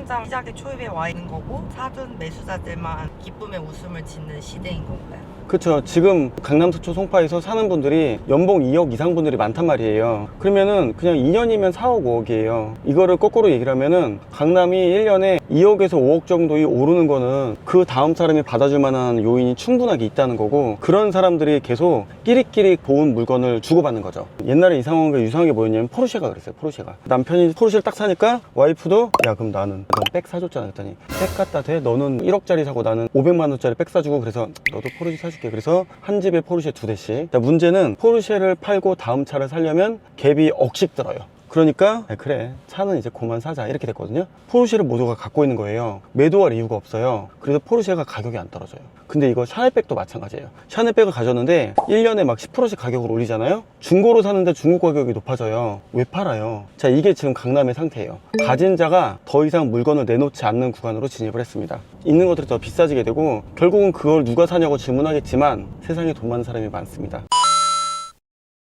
당장 시작의 초입에 와 있는 거고 사둔 매수자들만 기쁨의 웃음을 짓는 시대인 건가요? 그렇죠. 지금 강남 서초 송파에서 사는 분들이 연봉 2억 이상 분들이 많단 말이에요. 그러면은 그냥 2년이면 4억 5억이에요. 이거를 거꾸로 얘기를 하면은 강남이 1년에 2억에서 5억 정도이 오르는 거는 그 다음 사람이 받아줄 만한 요인이 충분하게 있다는 거고 그런 사람들이 계속 끼릭끼릭 좋은 물건을 주고받는 거죠. 옛날에 이 상황이 유사한 게 뭐였냐면 포르쉐가 그랬어요. 포르쉐가. 남편이 포르쉐를 딱 사니까 와이프도 야 그럼 나는 넌백 사줬잖아. 했더니 백 갖다 대? 너는 1억짜리 사고 나는 500만 원짜리 백 사주고 그래서 너도 포르쉐 사줄게. 그래서 한 집에 포르쉐 두 대씩. 자, 문제는 포르쉐를 팔고 다음 차를 살려면 갭이 억씩 들어요 그러니까 아, 그래. 차는 이제 그만 사자 이렇게 됐거든요. 포르쉐를 모두가 갖고 있는 거예요. 매도할 이유가 없어요. 그래서 포르쉐가 가격이 안 떨어져요. 근데 이거 샤넬백도 마찬가지예요. 샤넬백을 가졌는데 1년에 막 10%씩 가격을 올리잖아요? 중고로 사는데 중고 가격이 높아져요. 왜 팔아요? 자 이게 지금 강남의 상태예요. 가진 자가 더 이상 물건을 내놓지 않는 구간으로 진입을 했습니다. 있는 것들이 더 비싸지게 되고 결국은 그걸 누가 사냐고 질문하겠지만 세상에 돈 많은 사람이 많습니다